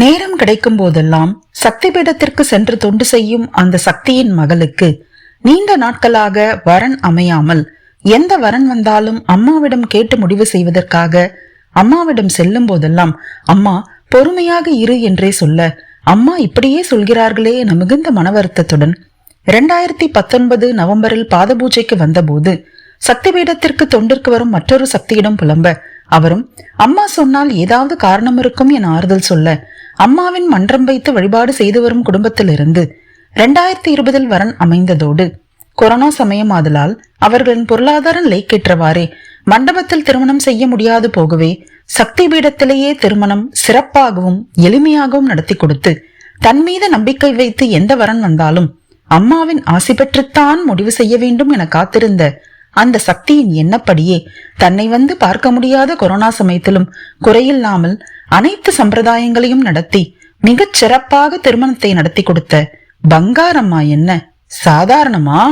நேரம் கிடைக்கும் போதெல்லாம் சக்தி பீடத்திற்கு சென்று தொண்டு செய்யும் அந்த சக்தியின் மகளுக்கு நீண்ட நாட்களாக வரன் அமையாமல் எந்த வரன் வந்தாலும் அம்மாவிடம் கேட்டு முடிவு செய்வதற்காக அம்மாவிடம் செல்லும் போதெல்லாம் அம்மா பொறுமையாக இரு என்றே சொல்ல அம்மா இப்படியே சொல்கிறார்களே என மிகுந்த மன வருத்தத்துடன் இரண்டாயிரத்தி பத்தொன்பது நவம்பரில் பாத பூஜைக்கு வந்தபோது சக்தி பீடத்திற்கு தொண்டிற்கு வரும் மற்றொரு சக்தியிடம் புலம்ப அவரும் அம்மா சொன்னால் ஏதாவது காரணம் இருக்கும் என ஆறுதல் சொல்ல அம்மாவின் மன்றம் வைத்து வழிபாடு செய்து வரும் குடும்பத்திலிருந்து இரண்டாயிரத்தி இருபதில் வரன் அமைந்ததோடு கொரோனா சமயம் ஆதலால் அவர்களின் பொருளாதார நிலைக்கேற்றவாறே மண்டபத்தில் திருமணம் செய்ய முடியாது போகவே சக்தி பீடத்திலேயே திருமணம் சிறப்பாகவும் எளிமையாகவும் நடத்தி கொடுத்து தன் மீது நம்பிக்கை வைத்து எந்த வரன் வந்தாலும் அம்மாவின் ஆசி பெற்றுத்தான் முடிவு செய்ய வேண்டும் என காத்திருந்த அந்த சக்தியின் எண்ணப்படியே தன்னை வந்து பார்க்க முடியாத கொரோனா சமயத்திலும் குறையில்லாமல் அனைத்து சம்பிரதாயங்களையும் நடத்தி மிகச் சிறப்பாக திருமணத்தை நடத்தி கொடுத்த பங்காரம்மா என்ன? சாதாரணமா?